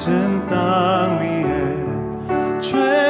낮은 땅 위에 죄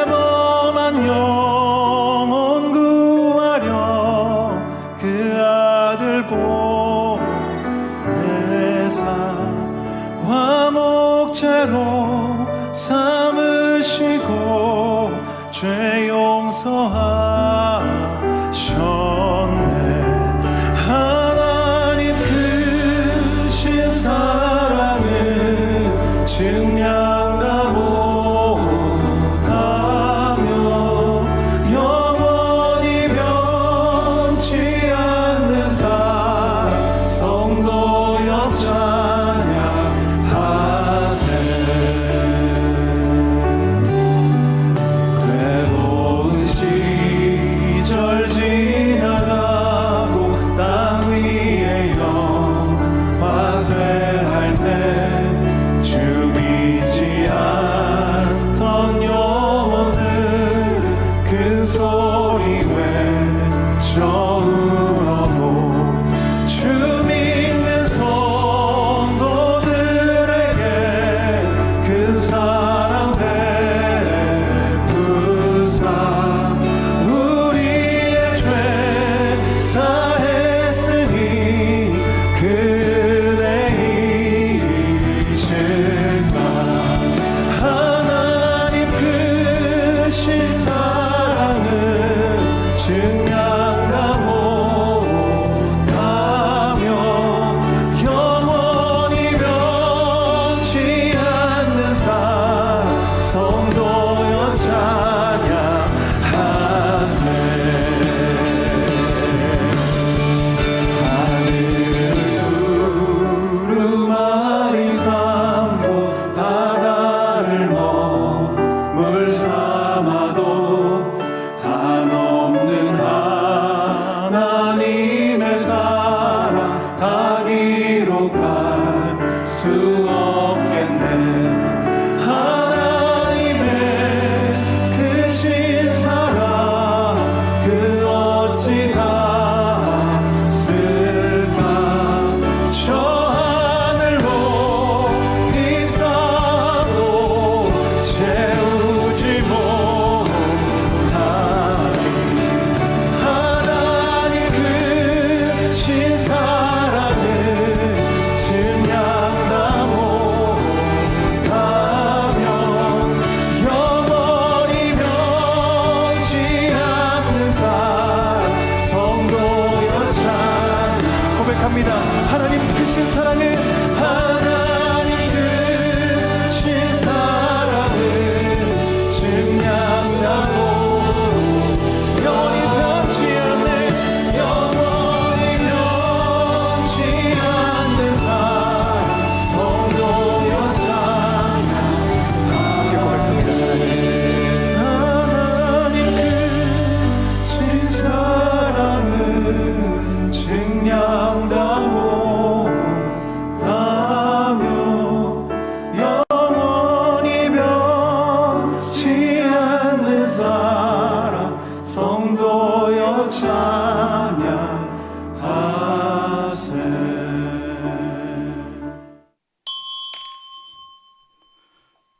찬양하세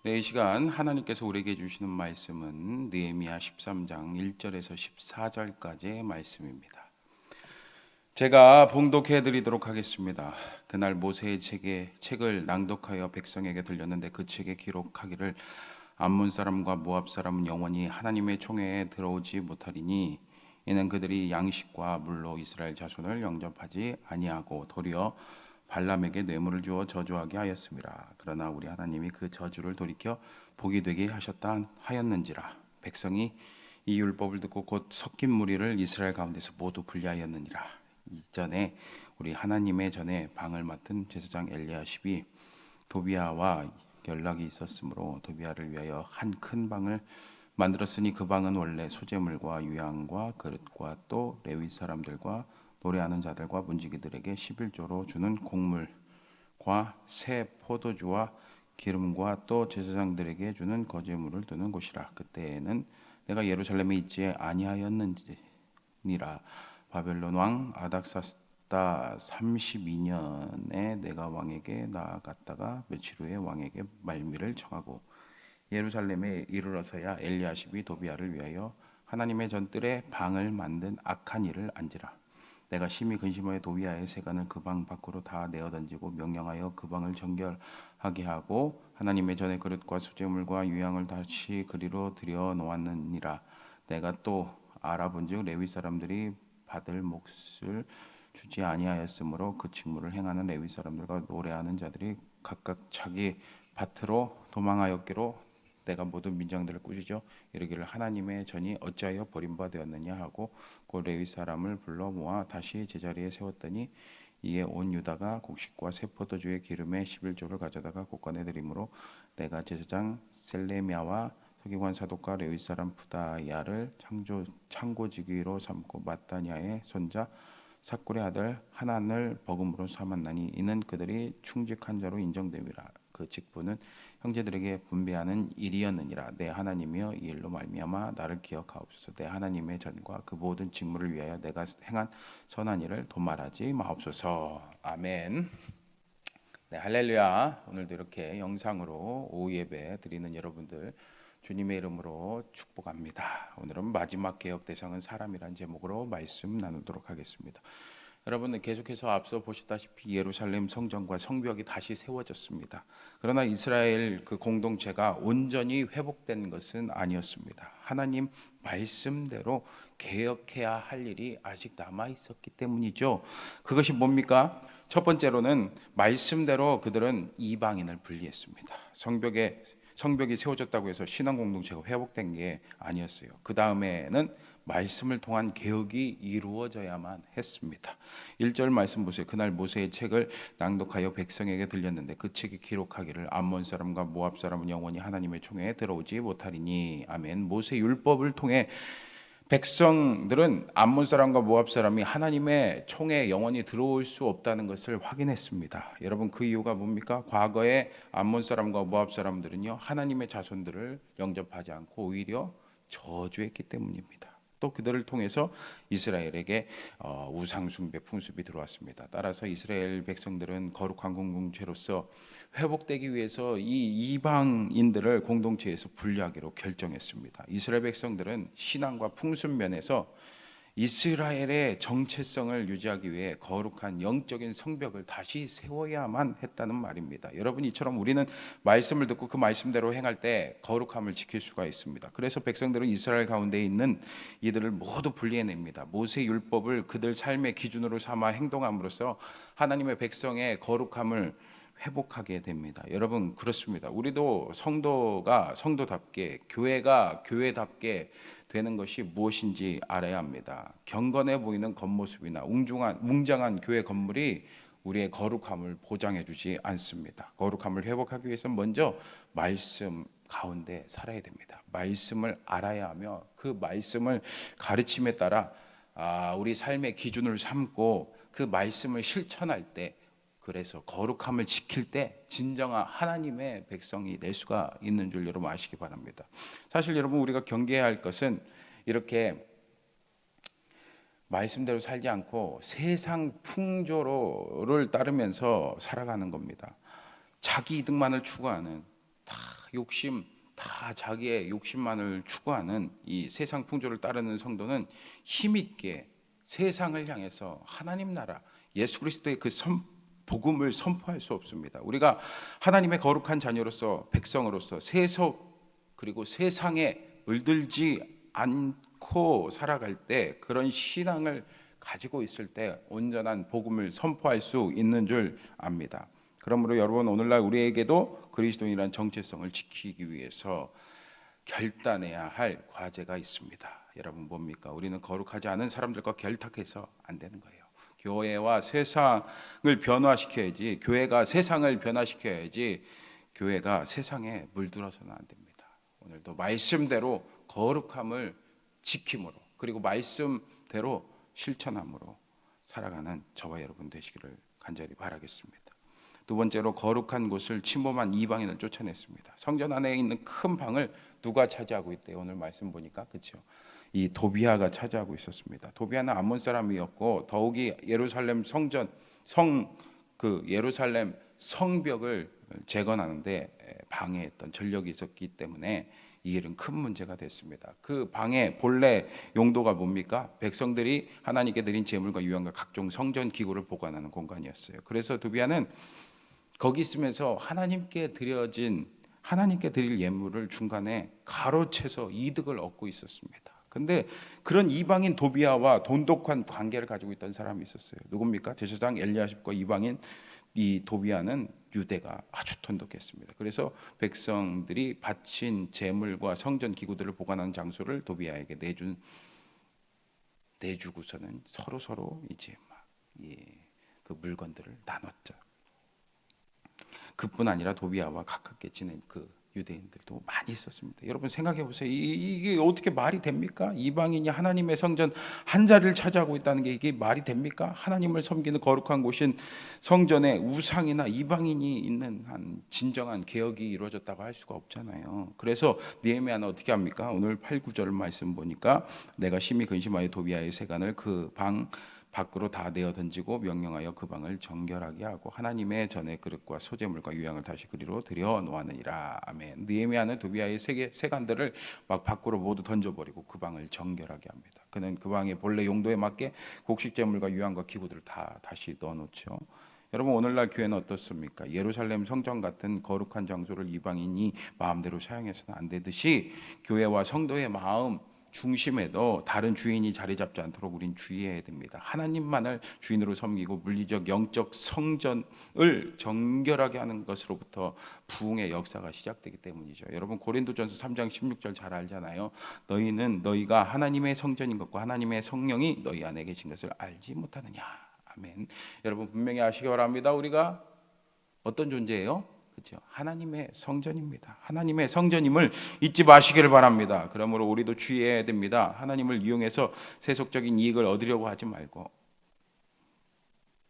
네, 이 시간 하나님께서 우리에게 주시는 말씀은 느헤미야 13장 1절에서 14절까지의 말씀입니다. 제가 봉독해 드리도록 하겠습니다. 그날 모세의 책에 책을 낭독하여 백성에게 들렸는데 그 책에 기록하기를 암몬 사람과 모압 사람은 영원히 하나님의 총회에 들어오지 못하리니 이는 그들이 양식과 물로 이스라엘 자손을 영접하지 아니하고 도리어 발람에게 뇌물을 주어 저주하게 하였습니다. 그러나 우리 하나님이 그 저주를 돌이켜 복이 되게 하셨다 하였는지라 백성이 이 율법을 듣고 곧 섞인 무리를 이스라엘 가운데서 모두 분리하였느니라. 이전에 우리 하나님의 전에 방을 맡은 제사장 엘리야십이 도비아와 연락이 있었으므로 도비아를 위하여 한 큰 방을 만들었으니 그 방은 원래 소재물과 유향과 그릇과 또 레위 사람들과 노래하는 자들과 문지기들에게 11조로 주는 곡물 새 포도주와 기름과 또 제사장들에게 주는 거제물을 두는 곳이라. 그때에는 내가 예루살렘에 있지 아니하였는지니라. 바벨론 왕 아닥사스다 32년에 내가 왕에게 나아갔다가 며칠 후에 왕에게 말미를 청하고 예루살렘에 이르러서야 엘리야십이 도비아를 위하여 하나님의 전뜰에 방을 만든 악한 일을 안지라. 내가 심히 근심하여 도비아의 세간을 그 방 밖으로 다 내어 던지고 명령하여 그 방을 정결하게 하고 하나님의 전의 그릇과 수제물과 유향을 다시 그리로 들여 놓았느니라. 내가 또 알아본즉 레위 사람들이 받을 몫을 주지 아니하였으므로 그 직무를 행하는 레위 사람들과 노래하는 자들이 각각 자기 밭으로 도망하였기로 내가 모든 민장들을 꾸짖어 이르기를 하나님의 전이 어찌하여 버림바 되었느냐 하고 그 레위 사람을 불러 모아 다시 제자리에 세웠더니 이에 온 유다가 곡식과 새 포도주의 기름에 11조를 가져다가 곳간에 드림으로 내가 제사장 셀레미아와 서기관 사독과 레위 사람 푸다야를 창조 창고지기로 삼고 마따니아의 손자 사꿀의 아들 하난을 버금으로 삼았나니 이는 그들이 충직한 자로 인정됨이라 그 직분은 형제들에게 분배하는 일이었느니라. 내 하나님이여 이 일로 말미암아 나를 기억하옵소서. 내 하나님의 전과 그 모든 직무를 위하여 내가 행한 선한 일을 도말하지 마옵소서. 아멘. 네 할렐루야. 오늘도 이렇게 영상으로 오후 예배 드리는 여러분들 주님의 이름으로 축복합니다. 오늘은 마지막 개혁 대상은 사람이란 제목으로 말씀 나누도록 하겠습니다 여러분은 계속해서 앞서 보셨다시피 예루살렘 성전과 성벽이 다시 세워졌습니다. 그러나 이스라엘 그 공동체가 온전히 회복된 것은 아니었습니다. 하나님 말씀대로 개혁해야 할 일이 아직 남아 있었기 때문이죠. 그것이 뭡니까? 첫 번째로는 말씀대로 그들은 이방인을 분리했습니다. 성벽에 성벽이 세워졌다고 해서 신앙 공동체가 회복된 게 아니었어요. 그 다음에는 말씀을 통한 개혁이 이루어져야만 했습니다. 1절 말씀 보세요. 그날 모세의 책을 낭독하여 백성에게 들렸는데 그 책이 기록하기를 암몬 사람과 모압 사람은 영원히 하나님의 총회에 들어오지 못하리니 아멘. 모세 율법을 통해 백성들은 암몬 사람과 모압 사람이 하나님의 총에 영원히 들어올 수 없다는 것을 확인했습니다. 여러분 그 이유가 뭡니까? 과거에 암몬 사람과 모압 사람들은요 하나님의 자손들을 영접하지 않고 오히려 저주했기 때문입니다. 또 그들을 통해서 이스라엘에게 어, 우상 숭배 풍습이 들어왔습니다. 따라서 이스라엘 백성들은 거룩한 공동체로서 회복되기 위해서 이 이방인들을 공동체에서 분리하기로 결정했습니다. 이스라엘 백성들은 신앙과 풍습 면에서 이스라엘의 정체성을 유지하기 위해 거룩한 영적인 성벽을 다시 세워야만 했다는 말입니다. 여러분 이처럼 우리는 말씀을 듣고 그 말씀대로 행할 때 거룩함을 지킬 수가 있습니다. 그래서 백성들은 이스라엘 가운데 있는 이들을 모두 분리해냅니다. 모세 율법을 그들 삶의 기준으로 삼아 행동함으로써 하나님의 백성의 거룩함을 회복하게 됩니다. 여러분 그렇습니다. 우리도 성도가 성도답게 교회가 교회답게 되는 것이 무엇인지 알아야 합니다. 경건해 보이는 겉모습이나 웅중한 웅장한 교회 건물이 우리의 거룩함을 보장해 주지 않습니다. 거룩함을 회복하기 위해서 먼저 말씀 가운데 살아야 됩니다. 말씀을 알아야 하며 그 말씀을 가르침에 따라 아, 우리 삶의 기준을 삼고 그 말씀을 실천할 때 그래서 거룩함을 지킬 때 진정한 하나님의 백성이 될 수가 있는 줄 여러분 아시기 바랍니다. 사실 여러분 우리가 경계해야 할 것은 이렇게 말씀대로 살지 않고 세상 풍조를 따르면서 살아가는 겁니다. 자기 이득만을 추구하는 다 욕심 다 자기의 욕심만을 추구하는 이 세상 풍조를 따르는 성도는 힘 있게 세상을 향해서 하나님 나라 예수 그리스도의 그 선, 복음을 선포할 수 없습니다. 우리가 하나님의 거룩한 자녀로서 백성으로서 세속 그리고 세상에 물들지 않고 살아갈 때 그런 신앙을 가지고 있을 때 온전한 복음을 선포할 수 있는 줄 압니다. 그러므로 여러분 오늘날 우리에게도 그리스도인이란 정체성을 지키기 위해서 결단해야 할 과제가 있습니다. 여러분 뭡니까? 우리는 거룩하지 않은 사람들과 결탁해서 안 되는 거예요. 교회와 세상을 변화시켜야지 교회가 세상을 변화시켜야지 교회가 세상에 물들어서는 안 됩니다. 오늘도 말씀대로 거룩함을 지킴으로 그리고 말씀대로 실천함으로 살아가는 저와 여러분 되시기를 간절히 바라겠습니다. 두 번째로 거룩한 곳을 침범한 이방인을 쫓아냈습니다. 성전 안에 있는 큰 방을 누가 차지하고 있대요? 오늘 말씀 보니까 그렇죠. 이 도비아가 차지하고 있었습니다. 도비아는 암몬 사람이었고 더욱이 예루살렘 성전 성 그 예루살렘 성벽을 재건하는데 방해했던 전력이 있었기 때문에 이 일은 큰 문제가 됐습니다. 그 방의 본래 용도가 뭡니까? 백성들이 하나님께 드린 제물과 유향과 각종 성전 기구를 보관하는 공간이었어요. 그래서 도비아는 거기 있으면서 하나님께 드려진 하나님께 드릴 예물을 중간에 가로채서 이득을 얻고 있었습니다. 근데 그런 이방인 도비아와 돈독한 관계를 가지고 있던 사람이 있었어요. 누굽니까? 제사장 엘리야십과 이방인 이 도비아는 유대가 아주 돈독했습니다. 그래서 백성들이 바친 제물과 성전 기구들을 보관하는 장소를 도비아에게 내준 내주고서는 서로 서로 이제 막그 물건들을 나눴죠. 그뿐 아니라 도비아와 가깝게 지낸 그 유대인들도 많이 있었습니다. 여러분 생각해 보세요. 이, 이게 어떻게 말이 됩니까? 이방인이 하나님의 성전 한 자리를 차지하고 있다는 게 이게 말이 됩니까? 하나님을 섬기는 거룩한 곳인 성전에 우상이나 이방인이 있는 한 진정한 개혁이 이루어졌다고 할 수가 없잖아요. 그래서 느헤미야는 어떻게 합니까? 오늘 8, 9절 말씀 보니까 내가 심히 근심하여 도비아의 세간을 그방 밖으로 다 내어 던지고 명령하여 그 방을 정결하게 하고 하나님의 전의 그릇과 소재물과 유향을 다시 그리로 들여 놓았느니라 아멘. 느헤미야는 도비아의 세계 세간들을 막 밖으로 모두 던져버리고 그 방을 정결하게 합니다. 그는 그 방의 본래 용도에 맞게 곡식 제물과 유향과 기구들을 다 다시 넣어놓죠. 여러분 오늘날 교회는 어떻습니까? 예루살렘 성전 같은 거룩한 장소를 이방인이 마음대로 사용해서는 안 되듯이 교회와 성도의 마음 중심에도 다른 주인이 자리 잡지 않도록 우린 주의해야 됩니다. 하나님만을 주인으로 섬기고 물리적 영적 성전을 정결하게 하는 것으로부터 부흥의 역사가 시작되기 때문이죠. 여러분 고린도전서 3장 16절 잘 알잖아요. 너희는 너희가 하나님의 성전인 것과 하나님의 성령이 너희 안에 계신 것을 알지 못하느냐. 아멘. 여러분 분명히 아시기 바랍니다. 우리가 어떤 존재예요? 그렇죠. 하나님의 성전입니다. 하나님의 성전임을 잊지 마시기를 바랍니다. 그러므로 우리도 주의해야 됩니다. 하나님을 이용해서 세속적인 이익을 얻으려고 하지 말고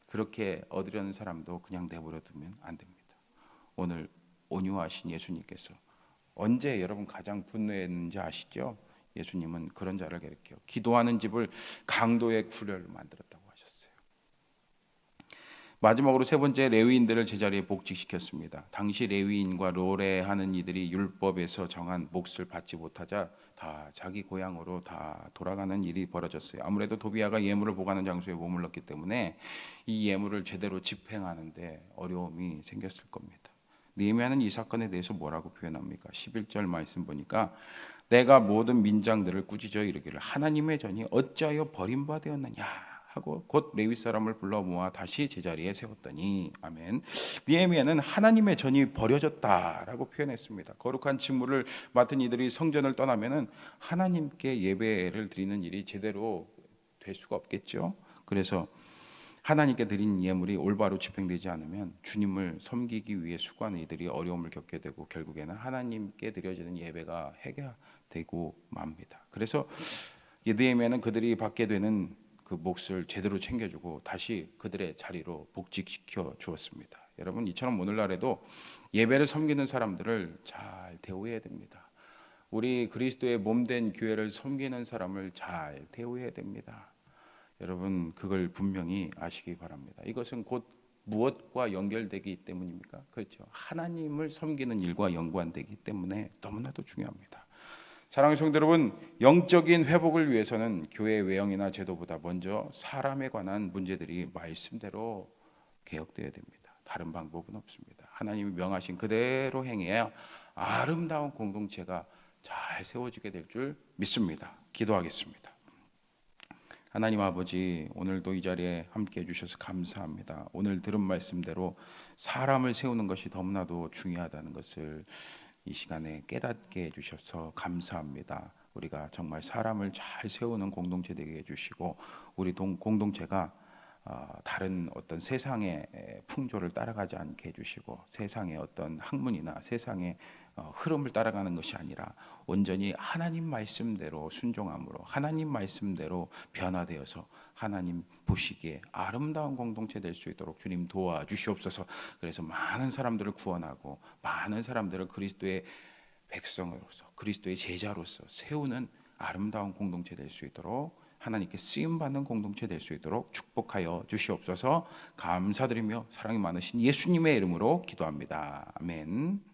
그렇게 얻으려는 사람도 그냥 내버려 두면 안 됩니다. 오늘 온유하신 예수님께서 언제 여러분 가장 분노했는지 아시죠? 예수님은 그런 자를 가리켜 기도하는 집을 강도의 구렬로 만들었다고 하셨어요. 마지막으로 세 번째 레위인들을 제자리에 복직시켰습니다. 당시 레위인과 노래하는 이들이 율법에서 정한 몫을 받지 못하자 다 자기 고향으로 다 돌아가는 일이 벌어졌어요. 아무래도 도비아가 예물을 보관하는 장소에 머물렀기 때문에 이 예물을 제대로 집행하는데 어려움이 생겼을 겁니다. 느헤미야는 이 사건에 대해서 뭐라고 표현합니까? 11절 말씀 보니까 내가 모든 민장들을 꾸짖어 이르기를 하나님의 전이 어찌하여 버림받았느냐 하고 곧 레위 사람을 불러 모아 다시 제자리에 세웠더니 아멘. 니에미아는 하나님의 전이 버려졌다라고 표현했습니다. 거룩한 직무를 맡은 이들이 성전을 떠나면은 하나님께 예배를 드리는 일이 제대로 될 수가 없겠죠. 그래서 하나님께 드린 예물이 올바로 집행되지 않으면 주님을 섬기기 위해 수고하는 이들이 어려움을 겪게 되고 결국에는 하나님께 드려지는 예배가 해결되고 맙니다. 그래서 느헤미야는 그들이 받게 되는 그 몫을 제대로 챙겨주고 다시 그들의 자리로 복직시켜 주었습니다. 여러분 이처럼 오늘날에도 예배를 섬기는 사람들을 잘 대우해야 됩니다. 우리 그리스도의 몸된 교회를 섬기는 사람을 잘 대우해야 됩니다. 여러분 그걸 분명히 아시기 바랍니다. 이것은 곧 무엇과 연결되기 때문입니까? 그렇죠. 하나님을 섬기는 일과 연관되기 때문에 너무나도 중요합니다. 사랑하는 성도 여러분, 영적인 회복을 위해서는 교회 외형이나 제도보다 먼저 사람에 관한 문제들이 말씀대로 개혁되어야 됩니다. 다른 방법은 없습니다. 하나님이 명하신 그대로 행해야 아름다운 공동체가 잘 세워지게 될 줄 믿습니다. 기도하겠습니다. 하나님 아버지 오늘도 이 자리에 함께 해주셔서 감사합니다. 오늘 들은 말씀대로 사람을 세우는 것이 너무나도 중요하다는 것을 이 시간에 깨닫게 해주셔서 감사합니다. 우리가 정말 사람을 잘 세우는 공동체 되게 해주시고 우리 동, 공동체가 어, 다른 어떤 세상의 에, 풍조를 따라가지 않게 해주시고 세상의 어떤 학문이나 세상의 어, 흐름을 따라가는 것이 아니라 온전히 하나님 말씀대로 순종함으로 하나님 말씀대로 변화되어서 하나님 보시기에 아름다운 공동체 될 수 있도록 주님 도와주시옵소서. 그래서 많은 사람들을 구원하고 많은 사람들을 그리스도의 백성으로서 그리스도의 제자로서 세우는 아름다운 공동체 될 수 있도록 하나님께 쓰임 받는 공동체 될 수 있도록 축복하여 주시옵소서. 감사드리며 사랑이 많으신 예수님의 이름으로 기도합니다. 아멘.